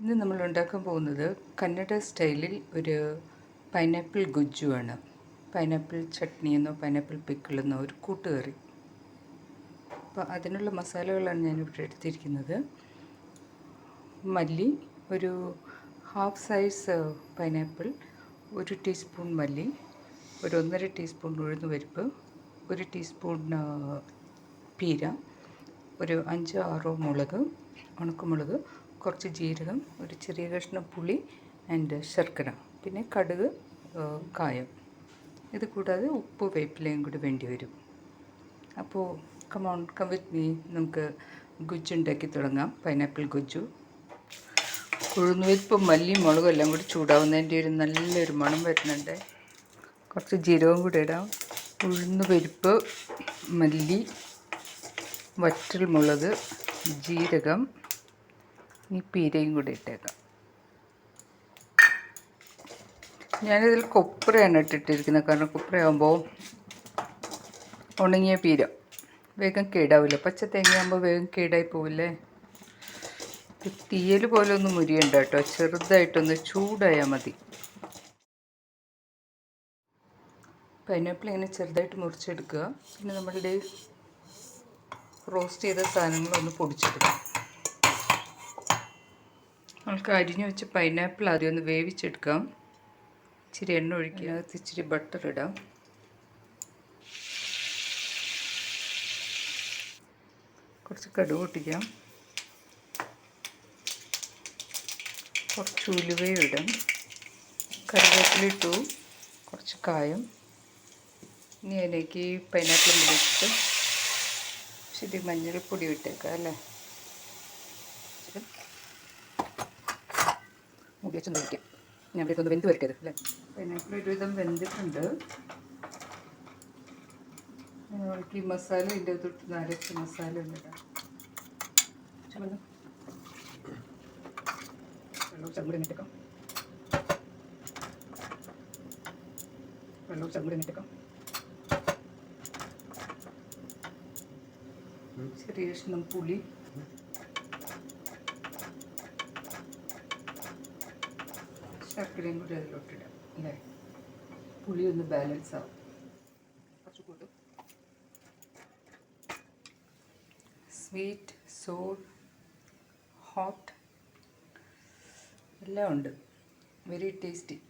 ഇന്ന് നമ്മൾ ഉണ്ടാക്കാൻ പോകുന്നത് കന്നഡ സ്റ്റൈലിൽ ഒരു പൈനാപ്പിൾ ഗുജ്ജുവാണ്. പൈനാപ്പിൾ ചട്നി എന്നോ പൈനാപ്പിൾ പിക്കിൾ എന്നോ ഒരു കൂട്ടുകറി. അപ്പോൾ അതിനുള്ള മസാലകളാണ് ഞാനിവിടെ എടുത്തിരിക്കുന്നത്. മല്ലി ഒരു ഹാഫ് സൈസ് പൈനാപ്പിൾ ഒരു ടീസ്പൂൺ മല്ലി ഒരു ഒന്നര ടീസ്പൂൺ ഉഴുന്ന് പരിപ്പ് ഒരു ടീസ്പൂൺ പീര ഒരു അഞ്ചോ ആറോ മുളക് ഉണക്കമുളക് കുറച്ച് ജീരകം ഒരു ചെറിയ കഷ്ണം പുളി ആൻഡ് ശർക്കര പിന്നെ കടുക് കായം. ഇത് കൂടാതെ ഉപ്പ് വേപ്പിലയും കൂടി വേണ്ടി വരും. അപ്പോൾ കമോൺ കം വിത്ത് മീ നമുക്ക് ഗുജ്ജു ഉണ്ടാക്കി തുടങ്ങാം. പൈനാപ്പിൾ ഗുജ്ജു. ഉഴുന്നുവരിപ്പും മല്ലിയും മുളകും എല്ലാം കൂടി ചൂടാവുന്നതിന്റെ ഒരു നല്ലൊരു മണം വരുന്നുണ്ട്. കുറച്ച് ജീരകവും കൂടി ഇടാം. ഉഴുന്ന് പരിപ്പ് മല്ലി വറ്റൽ മുളക് ജീരകം ഈ പീരയും കൂടി ഇട്ടേക്കാം. ഞാനിതിൽ കൊപ്രയാണ് ഇട്ടിട്ടിരിക്കുന്നത്. കാരണം കൊപ്രയാകുമ്പോൾ ഉണങ്ങിയ പീര വേഗം കേടാവില്ല. പച്ച തേങ്ങയാകുമ്പോൾ വേഗം കേടായി പോവില്ലേ? തീയൽ പോലെ ഒന്ന് മുരിയണ്ട കേട്ടോ. ചെറുതായിട്ടൊന്ന് ചൂടായാൽ മതി. പൈനാപ്പിൾ ഇങ്ങനെ ചെറുതായിട്ട് മുറിച്ചെടുക്കുക. പിന്നെ നമ്മളുടെ റോസ്റ്റ് ചെയ്ത സാധനങ്ങളൊന്ന് പൊടിച്ചെടുക്കുക. നമുക്ക് അരിഞ്ഞു വെച്ച പൈനാപ്പിൾ ആദ്യം ഒന്ന് വേവിച്ചെടുക്കാം. ഇച്ചിരി എണ്ണ ഒഴിക്കുക അതിനകത്ത് ഇച്ചിരി ബട്ടർ ഇടാം. കുറച്ച് കടുക് പൊട്ടിക്കാം. കുറച്ച് ഉലുവയും ഇടാം. കറിവേപ്പില ഇട്ടു. കുറച്ച് കായം. ഇനി അതിലേക്ക് പൈനാപ്പിൾ മുടിച്ചിട്ട് ശരി മഞ്ഞൾപ്പൊടി ഇട്ടേക്കാം അല്ലേ? മുടി വെച്ചൊന്ന് വയ്ക്കാം ഞാൻ ഇവിടെ ഒന്ന് വെന്ത് വരട്ടത് അല്ലേ? പൈനാപ്പിൾ ഒരുവിധം വെന്തിട്ടുണ്ട്. ഈ മസാല ഇതിന്റെ തൊട്ട് നാലച്ച് മസാല ഒന്നിടാം വെള്ളം ചങ്ങൂടി നിട്ടേക്കാം വെള്ളം ചങ്ങൂടി നിട്ടേക്കാം ചെറിയ കഷ്ണം പുളി. ശർക്കരയും കൂടി അതിലോട്ടിടാം. അല്ലേ പുളി ഒന്ന് ബാലൻസ് ആവും. കുറച്ച് കൂട്ടും. സ്വീറ്റ് സോർ ഹോട്ട് എല്ലാം ഉണ്ട്. Very tasty